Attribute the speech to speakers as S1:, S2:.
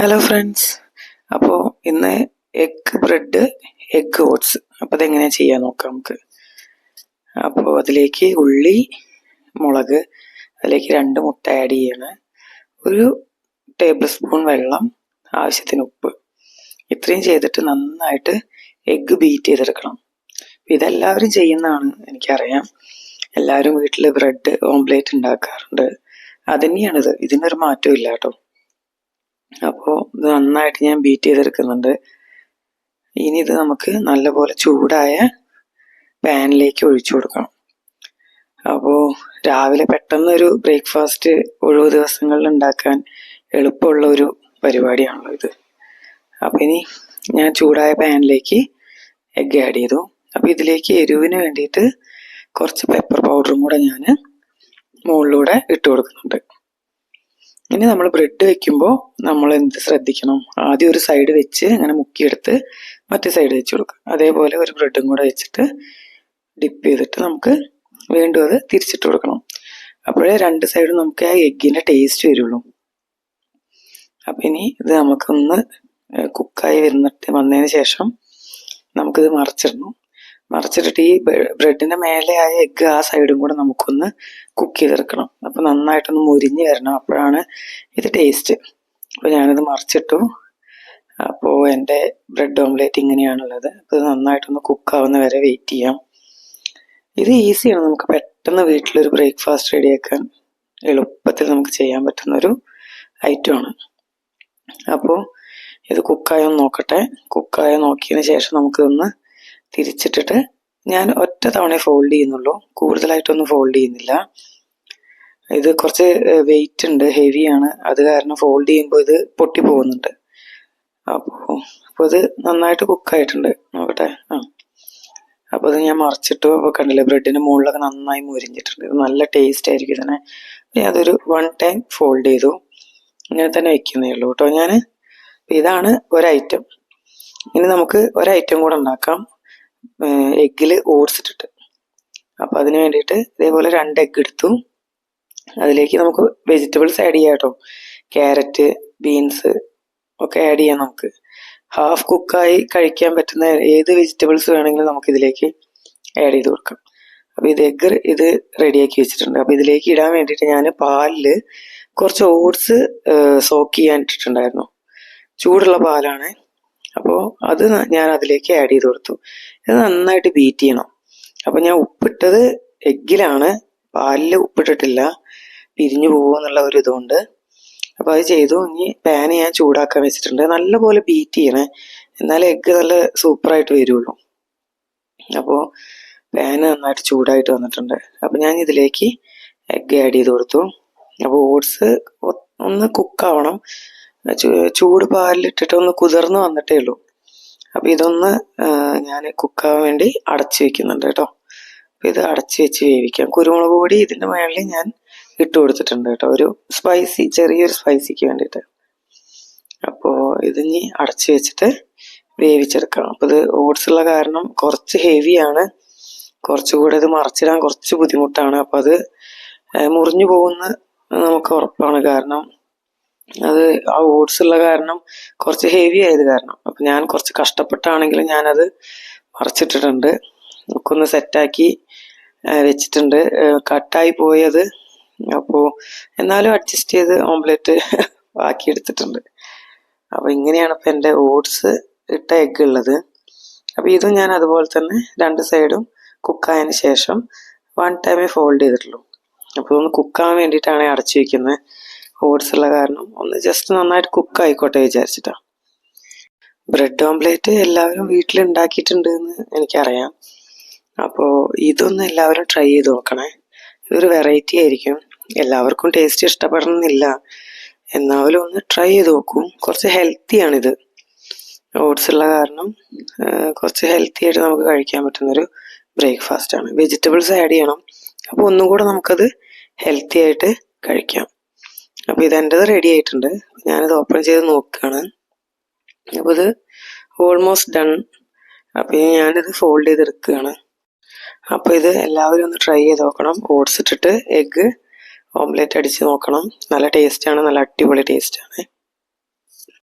S1: Hello friends അപ്പോൾ ഇന്ന് egg bread egg oats അപ്പോൾ അതെങ്ങനെയാണ് ചെയ്യാൻ നോക്കാം നമുക്ക്. അപ്പോൾ അതിലേക്ക് ഉള്ളി മുളക് അതിലേക്ക് രണ്ട് മുട്ട ആഡ് ചെയ്യണം. ഒരു ടേബിൾ സ്പൂൺ വെള്ളം ആവശ്യത്തിന് ഉപ്പ്. ഇത്രയും ചെയ്തിട്ട് നന്നായിട്ട് എഗ്ഗ് ബീറ്റ് ചെയ്തെടുക്കണം. ഇതെല്ലാവരും ചെയ്യുന്നതാണ് എനിക്കറിയാം. എല്ലാവരും വീട്ടിൽ ബ്രെഡ് ഓംപ്ലേറ്റ് ഉണ്ടാക്കാറുണ്ട്. അതന്നെയാണിത് ഇതിനൊരു മാറ്റവും ഇല്ല കേട്ടോ. അപ്പോൾ ഇത് നന്നായിട്ട് ഞാൻ ബീറ്റ് ചെയ്തെടുക്കുന്നുണ്ട്. ഇനി ഇത് നമുക്ക് നല്ലപോലെ ചൂടായ പാനിലേക്ക് ഒഴിച്ചു കൊടുക്കണം. അപ്പോൾ രാവിലെ പെട്ടെന്ന് ഒരു ബ്രേക്ക്ഫാസ്റ്റ് ഒഴിവ് ദിവസങ്ങളിൽ ഉണ്ടാക്കാൻ എളുപ്പമുള്ള ഒരു പരിപാടിയാണല്ലോ ഇത്. അപ്പോൾ ഇനി ഞാൻ ചൂടായ പാനിലേക്ക് എഗ് ആഡ് ചെയ്തു. അപ്പോൾ ഇതിലേക്ക് എരിവിന് വേണ്ടിയിട്ട് കുറച്ച് പെപ്പർ പൗഡറും കൂടെ ഞാൻ മുകളിലൂടെ ഇട്ട് കൊടുക്കുന്നുണ്ട്. ഇനി നമ്മൾ ബ്രെഡ് വെക്കുമ്പോൾ നമ്മൾ എന്ത് ശ്രദ്ധിക്കണം? ആദ്യം ഒരു സൈഡ് വെച്ച് അങ്ങനെ മുക്കിയെടുത്ത് മറ്റേ സൈഡ് വെച്ച് കൊടുക്കുക. അതേപോലെ ഒരു ബ്രെഡും കൂടെ വെച്ചിട്ട് ഡിപ്പ് ചെയ്തിട്ട് നമുക്ക് വീണ്ടും അത് തിരിച്ചിട്ട് കൊടുക്കണം. അപ്പോഴേ രണ്ട് സൈഡും നമുക്ക് ആ എഗ്ഗിന്റെ ടേസ്റ്റ് വരുള്ളൂ. അപ്പം ഇനി ഇത് നമുക്കൊന്ന് കുക്കായി വരുന്നിട്ട് വന്നതിന് ശേഷം നമുക്കിത് മറിച്ചിടണം. മറിച്ചിട്ടിട്ട് ഈ ബ്രെഡിന്റെ മേലെ ആയ എഗ്ഗ് ആ സൈഡും കൂടെ നമുക്കൊന്ന് കുക്ക് ചെയ്തെടുക്കണം. അപ്പോൾ നന്നായിട്ടൊന്ന് മുരിഞ്ഞ് വരണം. അപ്പോഴാണ് ഇത് ടേസ്റ്റ് അപ്പോൾ ഞാനിത് മറിച്ചിട്ടു. അപ്പോൾ എന്റെ ബ്രെഡ് ഓംലേറ്റ് ഇങ്ങനെയാണുള്ളത്. അപ്പോൾ ഇത് നന്നായിട്ടൊന്ന് കുക്കാവുന്ന വരെ വെയിറ്റ് ചെയ്യാം. ഇത് ഈസിയാണ് നമുക്ക് പെട്ടെന്ന് വീട്ടിലൊരു ബ്രേക്ക്ഫാസ്റ്റ് റെഡിയാക്കാൻ എളുപ്പത്തിൽ നമുക്ക് ചെയ്യാൻ പറ്റുന്ന ഒരു ഐറ്റമാണ് അപ്പോൾ ഇത് കുക്കായോ നോക്കട്ടെ. കുക്കായോ നോക്കിയതിന് ശേഷം നമുക്കിതൊന്ന് തിരിച്ചിട്ടിട്ട് ഞാൻ ഒറ്റ തവണ ഫോൾഡ് ചെയ്യുന്നുള്ളൂ. കൂടുതലായിട്ടൊന്നും ഫോൾഡ് ചെയ്യുന്നില്ല. ഇത് കുറച്ച് വെയിറ്റ് ഉണ്ട് ഹെവിയാണ് അത് കാരണം ഫോൾഡ് ചെയ്യുമ്പോൾ ഇത് പൊട്ടി പോകുന്നുണ്ട്. അപ്പോൾ അപ്പോൾ ഇത് നന്നായിട്ട് കുക്കായിട്ടുണ്ട് നോക്കട്ടെ. ആ. അപ്പോൾ ഇത് ഞാൻ മറിച്ചിട്ടു അപ്പോൾ കണ്ടില്ലേ ബ്രെഡിന്റെ മുകളിലൊക്കെ നന്നായി മുരിഞ്ഞിട്ടുണ്ട്. ഇത് നല്ല ടേസ്റ്റ് ആയിരിക്കും ഇതിനെ. അതൊരു വൺ ടൈം ഫോൾഡ് ചെയ്തു. ഇങ്ങനെ തന്നെ വെക്കുന്നേ ഉള്ളൂ കേട്ടോ ഞാൻ ഇതാണ് ഒരൈറ്റം. ഇനി നമുക്ക് ഒരൈറ്റം കൂടെ ഉണ്ടാക്കാം. എഗ്ഗിൽ ഓട്സ് ഇട്ടിട്ട്. അപ്പോൾ അതിന് വേണ്ടിയിട്ട് ഇതേപോലെ രണ്ട് എഗ്ഗ് എടുത്തു. അതിലേക്ക് നമുക്ക് വെജിറ്റബിൾസ് ആഡ് ചെയ്യാം കേട്ടോ. ക്യാരറ്റ് ബീൻസ് ഒക്കെ ആഡ് ചെയ്യാം നമുക്ക്. ഹാഫ് കുക്കായി കഴിക്കാൻ പറ്റുന്ന ഏത് വെജിറ്റബിൾസ് വേണമെങ്കിലും നമുക്ക് ഇതിലേക്ക് ആഡ് ചെയ്ത് കൊടുക്കാം. അപ്പോൾ ഇത് എഗ്ഗ് ഇത് റെഡിയാക്കി വെച്ചിട്ടുണ്ട്. അപ്പോൾ ഇതിലേക്ക് ഇടാൻ വേണ്ടിയിട്ട് ഞാൻ പാലിൽ കുറച്ച് ഓട്സ് സോക്ക് ചെയ്യാൻ ഇട്ടിട്ടുണ്ടായിരുന്നു. ചൂടുള്ള പാലാണ്. അപ്പോൾ അത് ഞാൻ അതിലേക്ക് ആഡ് ചെയ്ത് കൊടുത്തു. ഇത് നന്നായിട്ട് ബീറ്റ് ചെയ്യണം. അപ്പോൾ ഞാൻ ഉപ്പിട്ടത് എഗ്ഗിലാണ് പാലിൽ ഉപ്പിട്ടിട്ടില്ല. പിരിഞ്ഞു പോകുമെന്നുള്ള ഒരു ഇതുകൊണ്ട് അപ്പോൾ അത് ചെയ്തു. ഇനി പാൻ ഞാൻ ചൂടാക്കാൻ വെച്ചിട്ടുണ്ട്. നല്ലപോലെ ബീറ്റ് ചെയ്യണേ. എന്നാലേ എഗ്ഗ് നല്ല സൂപ്പറായിട്ട് വരുള്ളൂ. അപ്പോൾ പാൻ നന്നായിട്ട് ചൂടായിട്ട് വന്നിട്ടുണ്ട്. അപ്പോൾ ഞാൻ ഇതിലേക്ക് എഗ്ഗ് ആഡ് ചെയ്ത് കൊടുത്തു. അപ്പോൾ ഓട്സ് ഒന്ന് കുക്കാവണം ചൂട് പാലിലിട്ടിട്ട് ഒന്ന് കുതിർന്ന് വന്നിട്ടേ ഉള്ളൂ. അപ്പോൾ ഇതൊന്ന് ഞാൻ കുക്കാവാൻ വേണ്ടി അടച്ചു വെക്കുന്നുണ്ട് കേട്ടോ. അപ്പോൾ ഇത് അടച്ചു വെച്ച് വേവിക്കാം. കുരുമുളക് പൊടി ഇതിന്റെ മുകളിൽ ഞാൻ ഇട്ട് കൊടുത്തിട്ടുണ്ട് കേട്ടോ. ഒരു സ്പൈസി ചെറിയൊരു സ്പൈസിക്ക് വേണ്ടിയിട്ട്. അപ്പോൾ ഇതിനി അടച്ച് വെച്ചിട്ട് വേവിച്ചെടുക്കണം. അപ്പോൾ ഇത് ഓട്സ് ഉള്ള കാരണം കുറച്ച് ഹെവിയാണ് കുറച്ചുകൂടെ ഇത് മറച്ചിടാൻ കുറച്ച് ബുദ്ധിമുട്ടാണ്. അപ്പോൾ അത് മുറിഞ്ഞു പോകുന്ന നമുക്ക് ഉറപ്പാണ് കാരണം അത് ആ ഓട്സ് ഉള്ള കാരണം കുറച്ച് ഹെവി ആയത് കാരണം. അപ്പം ഞാൻ കുറച്ച് കഷ്ടപ്പെട്ടാണെങ്കിലും ഞാനത് മറച്ചിട്ടിട്ടുണ്ട്. നമുക്കൊന്ന് സെറ്റാക്കി വെച്ചിട്ടുണ്ട്. കട്ടായി പോയത് അപ്പോൾ എന്നാലും അഡ്ജസ്റ്റ് ചെയ്ത് ഓംലെറ്റ് ബാക്കി എടുത്തിട്ടുണ്ട് അപ്പോൾ ഇങ്ങനെയാണ് ഇപ്പം എന്റെ ഓട്സ് ഇട്ട എഗ്ഗ് ഉള്ളത്. അപ്പോൾ ഇതും ഞാൻ അതുപോലെ തന്നെ രണ്ട് സൈഡും കുക്കായതിന് ശേഷം വൺ ടൈമേ ഫോൾഡ് ചെയ്തിട്ടുള്ളൂ. അപ്പോൾ ഒന്ന് കുക്കാൻ വേണ്ടിയിട്ടാണ് അടച്ചു വയ്ക്കുന്നത് ഓട്സ് ഉള്ള കാരണം ഒന്ന് ജസ്റ്റ് നന്നായിട്ട് കുക്ക് ആയിക്കോട്ടെ വിചാരിച്ചിട്ടാ. ബ്രെഡ് ഓംപ്ലേറ്റ് എല്ലാവരും വീട്ടിൽ ഉണ്ടാക്കിയിട്ടുണ്ട് എന്ന് എനിക്കറിയാം. അപ്പോൾ ഇതൊന്ന് എല്ലാവരും ട്രൈ ചെയ്ത് നോക്കണേ. ഇതൊരു വെറൈറ്റി ആയിരിക്കും. എല്ലാവർക്കും ടേസ്റ്റ് ഇഷ്ടപ്പെടണമെന്നില്ല. എന്നാലും ഒന്ന് ട്രൈ ചെയ്ത് നോക്കും. കുറച്ച് ഹെൽത്തിയാണിത് ഓട്സ് ഉള്ള കാരണം കുറച്ച് ഹെൽത്തി ആയിട്ട് നമുക്ക് കഴിക്കാൻ പറ്റുന്നൊരു ബ്രേക്ക്ഫാസ്റ്റ് ആണ്. വെജിറ്റബിൾസ് ആഡ് ചെയ്യണം. അപ്പോൾ ഒന്നും കൂടെ നമുക്കത് ഹെൽത്തി ആയിട്ട് കഴിക്കാം. അപ്പോൾ ഇതെന്റെത് റെഡി ആയിട്ടുണ്ട്. ഞാനിത് ഓപ്പൺ ചെയ്ത് നോക്കുകയാണ്. അപ്പോൾ ഇത് ഓൾമോസ്റ്റ് ഡൺ അപ്പോൾ ഞാനിത് ഫോൾഡ് ചെയ്തെടുക്കുകയാണ്. അപ്പോൾ ഇത് എല്ലാവരും ഒന്ന് ട്രൈ ചെയ്ത് നോക്കണം. ഓട്സ് ഇട്ടിട്ട് എഗ്ഗ് ഓംലെറ്റ് അടിച്ച് നോക്കണം. നല്ല ടേസ്റ്റാണ് നല്ല അടിപൊളി ടേസ്റ്റാണ്